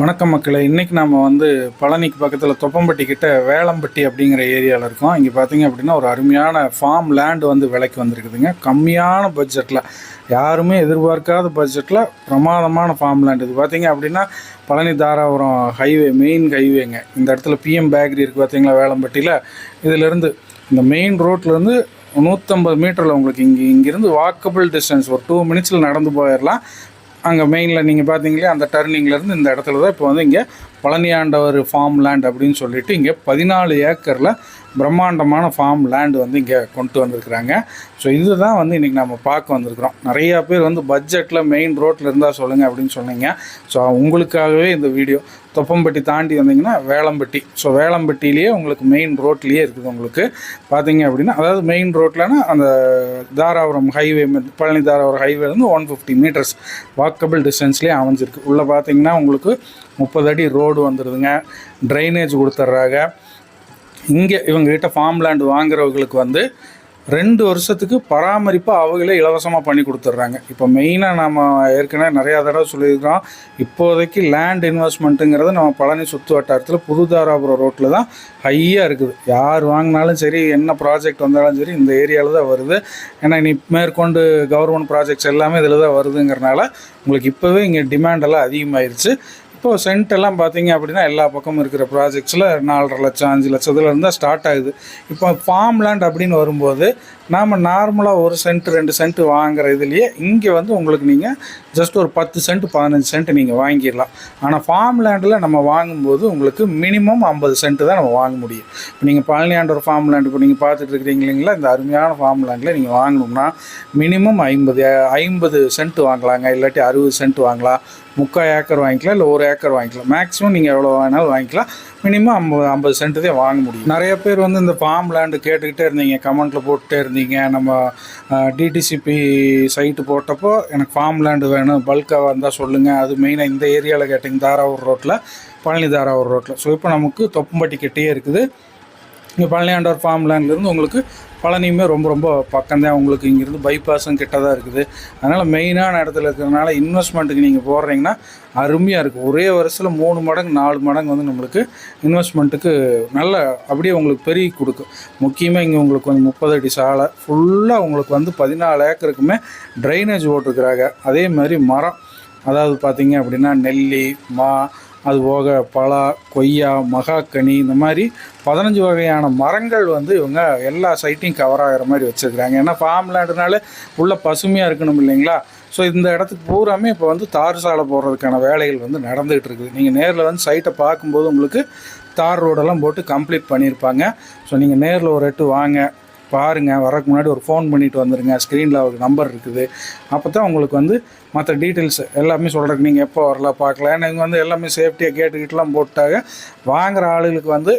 வணக்கம் மக்களை. இன்றைக்கி நம்ம வந்து பழனிக்கு பக்கத்தில் தொப்பம்பட்டி கிட்ட வேளம்பட்டி அப்படிங்கிற ஏரியாவில் இருக்கோம். இங்கே பார்த்தீங்க அப்படின்னா ஒரு அருமையான ஃபார்ம் லேண்ட் வந்து விலைக்கு வந்திருக்குதுங்க. கம்மியான பட்ஜெட்டில் யாருமே எதிர்பார்க்காத பட்ஜெட்டில் பிரமாதமான ஃபார்ம் லேண்ட் இது. பார்த்தீங்க அப்படின்னா பழனி தாராபுரம் ஹைவே மெயின் ஹைவேங்க இந்த இடத்துல பிஎம் பேக்கரி இருக்குது பார்த்தீங்களா வேளம்பட்டியில்? இதிலேருந்து இந்த மெயின் ரோட்லேருந்து நூற்றம்பது மீட்டரில் உங்களுக்கு இங்கே இங்கேருந்து வாக்கபிள் டிஸ்டன்ஸ் ஒரு டூ மினிட்ஸில் நடந்து போயிடலாம் அங்கே மெயினில் நீங்கள் பார்த்தீங்களே அந்த டர்னிங்லேருந்து இந்த இடத்துல தான் இப்போ வந்து இங்கே பழனியாண்டவர் ஃபார்ம் லேண்ட் அப்படின்னு சொல்லிட்டு இங்கே பதினாலு ஏக்கரில் பிரம்மாண்டமான ஃபார்ம் லேண்ட் வந்து இங்கே கொண்டு வந்திருக்கிறாங்க. ஸோ இதுதான் வந்து இன்றைக்கி நம்ம பார்க்க வந்திருக்கிறோம். நிறையா பேர் வந்து பட்ஜெட்டில் மெயின் ரோட்டில் இருந்தால் சொல்லுங்கள் அப்படின்னு சொன்னீங்க. ஸோ உங்களுக்காகவே இந்த வீடியோ தொப்பம்பட்டி தாண்டி வந்தீங்கன்னா வேளம்பட்டி. ஸோ வேளம்பட்டியிலேயே உங்களுக்கு மெயின் ரோட்லேயே இருக்குது உங்களுக்கு. பார்த்தீங்க அப்படின்னா அதாவது மெயின் ரோட்லனா அந்த தாராபுரம் ஹைவே பழனி தாராபுரம் ஹைவேலேருந்து ஒன் ஃபிஃப்டி மீட்டர்ஸ் வாக்கபிள் டிஸ்டன்ஸ்லேயே அமைஞ்சிருக்கு. உள்ளே பார்த்தீங்கன்னா உங்களுக்கு முப்பது அடி ரோடு வந்துடுதுங்க ட்ரைனேஜ் கொடுத்துட்றாங்க. இங்கே இவங்ககிட்ட ஃபார்ம் லேண்ட் வாங்குறவங்களுக்கு வந்து ரெண்டு வருஷத்துக்கு பராமரிப்பு அவங்களே இலவசமாக பண்ணி கொடுத்துட்றாங்க. இப்போ மெயினாக நம்ம ஏற்கனவே நிறையா தடவை சொல்லியிருக்கிறோம். இப்போதைக்கு லேண்ட் இன்வெஸ்ட்மெண்ட்டுங்கிறது நம்ம பழனி சுற்று வட்டாரத்தில் புதுதாராபுரம் ரோட்டில் தான் ஹையாக இருக்குது. யார் வாங்கினாலும் சரி என்ன ப்ராஜெக்ட் வந்தாலும் சரி இந்த ஏரியாவில் தான் வருது. ஏன்னா இனி மேற்கொண்டு கவர்மெண்ட் ப்ராஜெக்ட்ஸ் எல்லாமே இதில் தான் வருதுங்கிறனால உங்களுக்கு இப்போவே இங்கே டிமாண்ட் எல்லாம் அதிகமாயிருச்சு. இப்போது சென்ட் எல்லாம் பார்த்தீங்க அப்படின்னா எல்லா பக்கமும் இருக்கிற ப்ராஜெக்ட்ஸில் நாலரை லட்சம் அஞ்சு லட்சத்தில் இருந்தால் ஸ்டார்ட் ஆகுது. இப்போ ஃபார்ம் லேண்ட் அப்படின்னு வரும்போது நாம் நார்மலாக ஒரு சென்ட் ரெண்டு சென்ட் வாங்குற இதுலேயே இங்கே வந்து உங்களுக்கு நீங்கள் ஜஸ்ட் ஒரு பத்து சென்ட் பதினஞ்சு சென்ட் நீங்கள் வாங்கிடலாம். ஆனால் ஃபார்ம் லேண்டில் நம்ம வாங்கும்போது உங்களுக்கு மினிமம் ஐம்பது சென்ட் தான் நம்ம வாங்க முடியும். இப்போ நீங்கள் பழனியாண்டவர் ஃபார்ம் லேண்ட் இப்போ நீங்கள் பார்த்துட்டு இருக்கிறீங்க இல்லைங்களா? இந்த அருமையான ஃபார்ம் லேண்டில் நீங்கள் வாங்கணும்னா மினிமம் ஐம்பது ஐம்பது சென்ட் வாங்கலாங்க. இல்லாட்டி அறுபது சென்ட் வாங்கலாம். முக்கால் ஏக்கர் வாங்கிக்கலாம் இல்லை ஒரு ஏக்கர் வாங்கிக்கலாம். மேக்ஸிமம் நீங்கள் எவ்வளோ வேணாலும் வாங்கிக்கலாம். மினிமம் ஐம்பது ஐம்பது சென்ட் தான் வாங்க முடியும். நிறைய பேர் வந்து இந்த ஃபார்ம் லேண்டு கேட்டுக்கிட்டே இருந்தீங்க. கமெண்ட்டில் போட்டுட்டே இருந்தீங்க. நம்ம டிடிசிபி சைட்டு போட்டப்போ எனக்கு ஃபார்ம் லேண்டு வேணும். பல்காக வந்தால் சொல்லுங்கள் அது மெயினாக இந்த ஏரியாவில் கேட்டிங்க. தாராவூர் ரோட்டில் பழனி தாராவூர் ரோட்டில் ஸோ இப்போ நமக்கு தொப்பம்பட்டி கிட்டேயே இருக்குது. இங்கே பழனியாண்டவர் ஃபார்ம் லேண்ட்லேருந்து உங்களுக்கு பழனியுமே ரொம்ப ரொம்ப பக்கம்தான். உங்களுக்கு இங்கேருந்து பைபாஸும் கிட்ட தான் இருக்குது. அதனால் மெயினான இடத்துல இருக்கிறதுனால இன்வெஸ்ட்மெண்ட்டுக்கு நீங்கள் போடுறீங்கன்னா அருமையாக இருக்குது ஒரே வருஷத்தில் மூணு மடங்கு நாலு மடங்கு வந்து நம்மளுக்கு இன்வெஸ்ட்மெண்ட்டுக்கு நல்ல அப்படியே உங்களுக்கு பெருகி கொடுக்கும். முக்கியமாக இங்கே உங்களுக்கு வந்து முப்பது அடி சாலை ஃபுல்லாக உங்களுக்கு வந்து பதினாலு ஏக்கருக்குமே ட்ரைனேஜ் போட்டிருக்கிறாங்க அதே மாதிரி மரம். அதாவது பார்த்தீங்க அப்படின்னா நெல்லி மா அது போக பலா கொய்யா மகாக்கனி இந்த மாதிரி பதினஞ்சு வகையான மரங்கள் வந்து இவங்க எல்லா சைட்டையும் கவர் ஆகிற மாதிரி வச்சுருக்குறாங்க. ஏன்னா ஃபார்ம் லேண்டுனால உள்ளே பசுமையாக இருக்கணும் இல்லைங்களா? ஸோ இந்த இடத்துக்கு பூராமே இப்போ வந்து தார் சாலை போடுறதுக்கான வேலைகள் வந்து நடந்துகிட்டு இருக்குது. நீங்கள் நேரில் வந்து சைட்டை பார்க்கும்போது உங்களுக்கு தார் ரோடெல்லாம் போட்டு கம்ப்ளீட் பண்ணியிருப்பாங்க. ஸோ நீங்கள் நேரில் ஒரு எட்டு வாங்க. பாருங்கள் வரக்கு முன்னாடி ஒரு ஃபோன் பண்ணிட்டு வந்துடுங்க ஸ்க்ரீனில் அவருக்கு நம்பர் இருக்குது. அப்போ தான் உங்களுக்கு வந்து மற்ற டீட்டெயில்ஸ் எல்லாமே சொல்கிறதுக்கு நீங்கள் எப்போ வரலாம் பார்க்கலாம் ஏன்னா இங்கே வந்து எல்லாமே சேஃப்டியாக கேட்டுக்கிட்டலாம் போட்டாக வாங்குகிற ஆளுகளுக்கு வந்து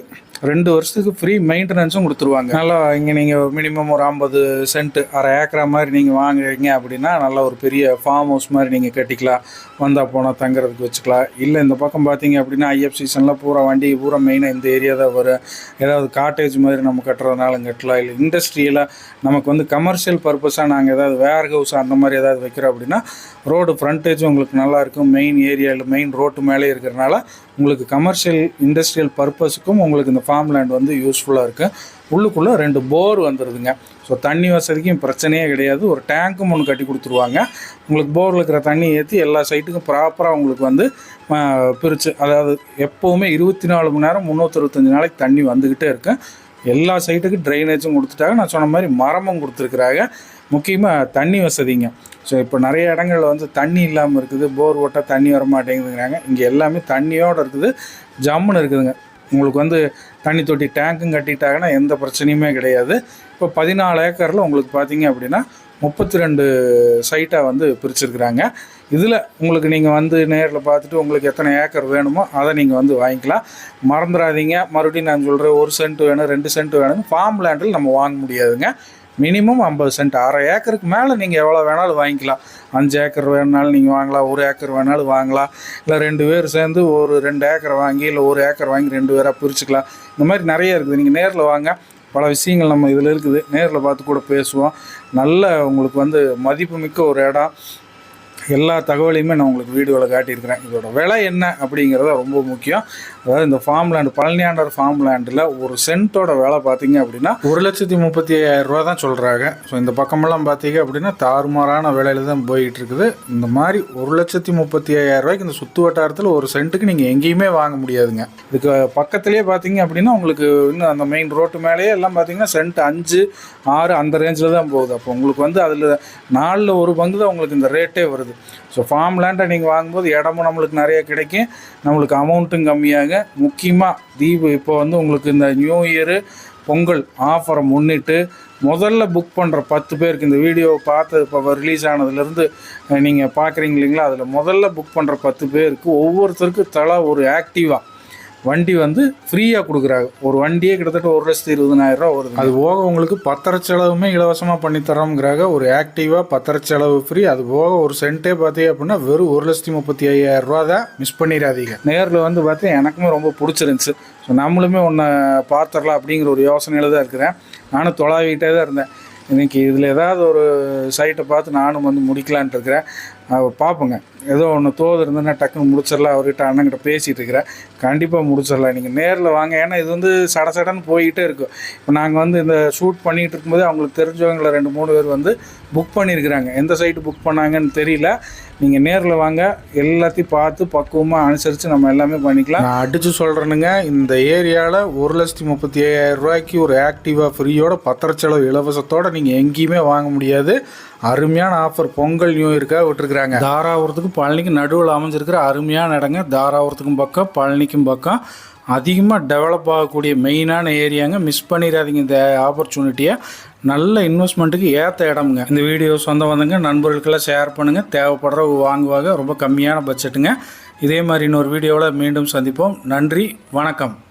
ரெண்டு வருஷத்துக்கு ஃப்ரீ மெயின்டெனன்ஸும் கொடுத்துருவாங்க. நல்லா இங்கே நீங்கள் மினிமம் ஒரு ஐம்பது சென்ட் அரை ஏக்கரா மாதிரி நீங்கள் வாங்குறீங்க அப்படின்னா நல்லா ஒரு பெரிய ஃபார்ம் ஹவுஸ் மாதிரி நீங்கள் கட்டிக்கலாம். வந்தால் போனால் தங்குறதுக்கு வச்சுக்கலாம். இல்லை இந்த பக்கம் பார்த்தீங்க அப்படின்னா ஐஎஃப் சீசனில் பூரா வண்டி பூரா மெயினாக இந்த ஏரியா தான் வரும். ஏதாவது காட்டேஜ் மாதிரி நம்ம கட்டுறதுனாலும் கட்டலாம். இல்லை இண்டஸ்ட்ரியலாக நமக்கு வந்து கமர்ஷியல் பர்பஸாக நாங்கள் ஏதாவது வேர் ஹவுஸ் அந்த மாதிரி ஏதாவது வைக்கிறோம் அப்படின்னா ரோடு ஃப்ரண்டேஜும் உங்களுக்கு நல்லாயிருக்கும். மெயின் ஏரியாவில் மெயின் ரோட்டு மேலே இருக்கிறனால உங்களுக்கு கமர்ஷியல் இண்டஸ்ட்ரியல் பர்பஸுக்கும் உங்களுக்கு இந்த ஃபார்ம் லேண்ட் வந்து யூஸ்ஃபுல்லாக இருக்குது உள்ளுக்குள்ளே ரெண்டு போர் வந்துடுதுங்க ஸோ தண்ணி வசதிக்கும் பிரச்சனையே கிடையாது. ஒரு டேங்க்கும் ஒன்று கட்டி கொடுத்துருவாங்க. உங்களுக்கு போரில் இருக்கிற தண்ணி ஏற்றி எல்லா சைட்டுக்கும் ப்ராப்பராக உங்களுக்கு வந்து பிரித்து அதாவது எப்போவுமே இருபத்தி நாலு மணி நேரம் முந்நூற்றறுபத்தஞ்சு நாளைக்கு தண்ணி வந்துக்கிட்டே இருக்கும் எல்லா சைட்டுக்கும் ட்ரைனேஜும் கொடுத்துட்டாங்க. நான் சொன்ன மாதிரி மரமும் கொடுத்துருக்குறாங்க. முக்கியமாக தண்ணி வசதிங்க. ஸோ இப்போ நிறைய இடங்களில் வந்து தண்ணி இல்லாமல் இருக்குது போர் ஓட்டால் தண்ணி வர மாட்டேங்குதுங்கிறாங்க இங்கே எல்லாமே தண்ணியோடு இருக்குது ஜம்முன்னு இருக்குதுங்க. உங்களுக்கு வந்து தண்ணி தொட்டி டேங்க்கும் கட்டிட்டாங்கன்னா எந்த பிரச்சனையுமே கிடையாது. இப்போ பதினாலு ஏக்கரில் உங்களுக்கு பார்த்தீங்க அப்படின்னா முப்பத்தி ரெண்டு சைட்டாக வந்து பிரிச்சிருக்கிறாங்க. இதில் உங்களுக்கு நீங்கள் வந்து நேரில் பார்த்துட்டு உங்களுக்கு எத்தனை ஏக்கர் வேணுமோ அதை நீங்கள் வந்து வாங்கிக்கலாம். மறந்துடாதீங்க. மறுபடியும் நான் சொல்கிறேன் ஒரு சென்ட் வேணும் ரெண்டு சென்ட் வேணும் ஃபார்ம் லேண்டில் நம்ம வாங்க முடியாதுங்க. மினிமம் ஐம்பது சென்ட் அரை ஏக்கருக்கு மேலே நீங்கள் எவ்வளோ வேணாலும் வாங்கிக்கலாம். அஞ்சு ஏக்கர் வேணாலும் நீங்கள் வாங்கலாம் ஒரு ஏக்கர் வேணாலும் வாங்கலாம். இல்லை ரெண்டு பேர் சேர்ந்து ஒரு ரெண்டு ஏக்கர் வாங்கி இல்லை ஒரு ஏக்கர் வாங்கி ரெண்டு பேராக பிரிச்சுக்கலாம். இந்த மாதிரி நிறைய இருக்குது. நீங்கள் நேரில் வாங்க. பல விஷயங்கள் நம்ம இதில் இருக்குது. நேரில் பார்த்து கூட பேசுவோம். நல்ல உங்களுக்கு வந்து மதிப்புமிக்க ஒரு இடம். எல்லா தகவலையுமே நான் உங்களுக்கு வீடியோவில் காட்டியிருக்கிறேன். இதோட விலை என்ன அப்படிங்கிறத ரொம்ப முக்கியம். அதாவது இந்த ஃபார்ம் லேண்டு பழனியாண்டர் ஃபார்ம் லேண்டில் ஒரு சென்ட்டோட விலை பார்த்தீங்க அப்படின்னா ஒரு லட்சத்தி முப்பத்தி ஐயாயிரம் ரூபா தான் சொல்கிறாங்க ஸோ இந்த பக்கமெல்லாம் பார்த்தீங்க அப்படின்னா தாறுமாறான விலையில தான் போயிட்டு இருக்குது இந்த மாதிரி ஒரு லட்சத்தி முப்பத்தி ஐயாயிரம் ரூபாய்க்கு இந்த சுற்று வட்டாரத்தில் ஒரு சென்ட்டுக்கு நீங்கள் எங்கேயுமே வாங்க முடியாதுங்க. இதுக்கு பக்கத்துலேயே பார்த்தீங்க அப்படின்னா உங்களுக்கு இன்னும் அந்த மெயின் ரோட்டு மேலேயே எல்லாம் பார்த்தீங்கன்னா சென்ட் அஞ்சு ஆறு அந்த ரேஞ்சில் தான் போகுது. அப்போ உங்களுக்கு வந்து அதில் நாலில் ஒரு பங்கு தான் உங்களுக்கு இந்த ரேட்டே வருது. ஸோ ஃபார்ம் லேண்டை நீங்கள் வாங்கும்போது இடமும் நம்மளுக்கு நிறைய கிடைக்கும். நம்மளுக்கு அமௌண்ட்டும் கம்மியாகும் முக்கியமாக தீப இப்போ வந்து உங்களுக்கு இந்த நியூ இயரு பொங்கல் ஆஃபரை முன்னிட்டு முதல்ல புக் பண்ணுற பத்து பேருக்கு இந்த வீடியோ பார்த்து இப்போ ரிலீஸ் ஆனதுலேருந்து நீங்கள் பார்க்குறீங்க இல்லைங்களா? அதில் முதல்ல புக் பண்ணுற பத்து பேருக்கு ஒவ்வொருத்தருக்கும் தலா ஒரு ஆக்டிவாக வண்டி வந்து ஃப்ரீயாக கொடுக்குறாங்க. ஒரு வண்டியே கிட்டத்தட்ட ஒரு லட்சத்து இருபதனாயிரம் ரூபா வருது அது போக உங்களுக்கு பத்திர செலவுமே இலவசமாக பண்ணி தரோங்கிறாங்க ஒரு ஆக்டிவாக பத்திர செலவு ஃப்ரீ அது போக ஒரு சென்ட்டே பார்த்தீங்க அப்படின்னா வெறும் ஒரு லட்சத்தி முப்பத்தி ஐயாயிரம் ரூபா தான் மிஸ் பண்ணிடாதீங்க. நேரில் வந்து பார்த்தா எனக்குமே ரொம்ப பிடிச்சிருந்துச்சு. ஸோ நம்மளுமே ஒன்று பார்த்துடலாம் அப்படிங்கிற ஒரு யோசனையில் தான் இருக்கிறேன். நானும் தொலாவிக்கிட்டே தான் இருந்தேன். இன்னைக்கு இதில் ஏதாவது ஒரு சைட்டை பார்த்து நானும் வந்து முடிக்கலான்ட்டு இருக்கிறேன். பார்ப்போங்க ஏதோ ஒன்று தோது இருந்ததுன்னா டக்குன்னு முடிச்சிடலாம். அவர்கிட்ட அண்ணங்கிட்ட பேசிகிட்டு இருக்கிறேன். கண்டிப்பாக முடிச்சிடலாம். நீங்கள் நேரில் வாங்க. ஏன்னா இது வந்து சட சடன்னு போயிட்டே இருக்கும். இப்போ நாங்கள் வந்து இந்த ஷூட் பண்ணிகிட்டு இருக்கும்போது அவங்களுக்கு தெரிஞ்சவங்களை ரெண்டு மூணு பேர் வந்து புக் பண்ணியிருக்கிறாங்க எந்த சைட்டு புக் பண்ணாங்கன்னு தெரியல. நீங்கள் நேரில் வாங்க. எல்லாத்தையும் பார்த்து பக்குவமாக அனுசரித்து நம்ம எல்லாமே பண்ணிக்கலாம். நான் அடித்து சொல்கிறேனுங்க இந்த ஏரியாவில் ஒரு லட்சத்தி முப்பத்தி ஐயாயிரம் ரூபாய்க்கு ஒரு ஆக்டிவாக ஃப்ரீயோட பத்திரச்செலவு இலவசத்தோடு நீங்கள் எங்கேயுமே வாங்க முடியாது. அருமையான ஆஃபர் பொங்கல் நியூ இயருக்காக விட்டுருக்குறாங்க. தாராபுரத்துக்கும் பழனிக்கு நடுவில் அமைஞ்சிருக்கிற அருமையான இடங்க. தாராபுரத்துக்கும் பக்கம் பழனிக்கும் பக்கம். அதிகமாக டெவலப் ஆகக்கூடிய மெயினான ஏரியாங்க மிஸ் பண்ணிடாதீங்க இந்த ஆப்பர்ச்சுனிட்டியை நல்ல இன்வெஸ்ட்மெண்ட்டுக்கு ஏற்ற இடம்ங்க. இந்த வீடியோ சொந்த வந்தங்க நண்பர்களுக்கெல்லாம் ஷேர் பண்ணுங்கள் தேவைப்படுறவங்க வாங்குவாங்க. ரொம்ப கம்மியான பட்ஜெட்டுங்க இதே மாதிரி இன்னொரு வீடியோவில் மீண்டும் சந்திப்போம். நன்றி வணக்கம்.